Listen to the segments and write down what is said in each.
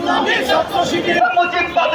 ইসলামী ছাত্র শিবিরের মুজিববাদ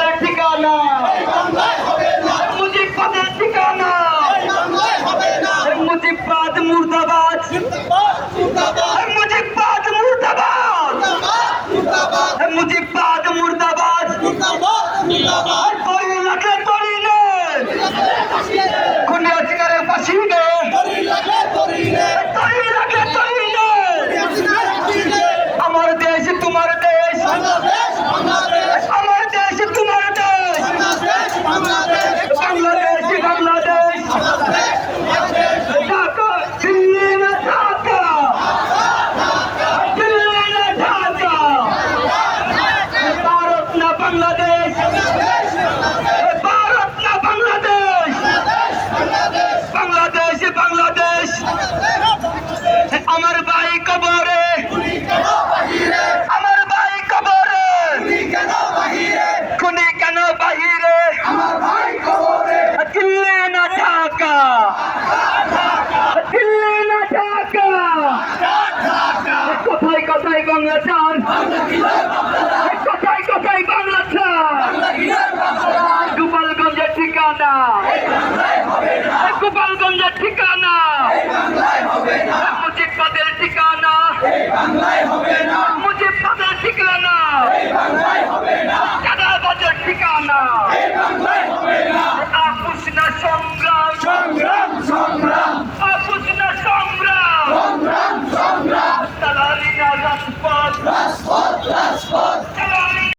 কোথায় বাংলা চান? কোথায় কোথায় বাংলা চান? গোপালগঞ্জের ঠিকানা। গোপালগঞ্জের ঠিকানা। মুজিব পাদের ঠিকানা। মুজিব পাদের ঠিকানা চাঁদাবাজের ঠিকানা আপুসনা সংগ্রাম। সংগ্রাম সংগ্রাম।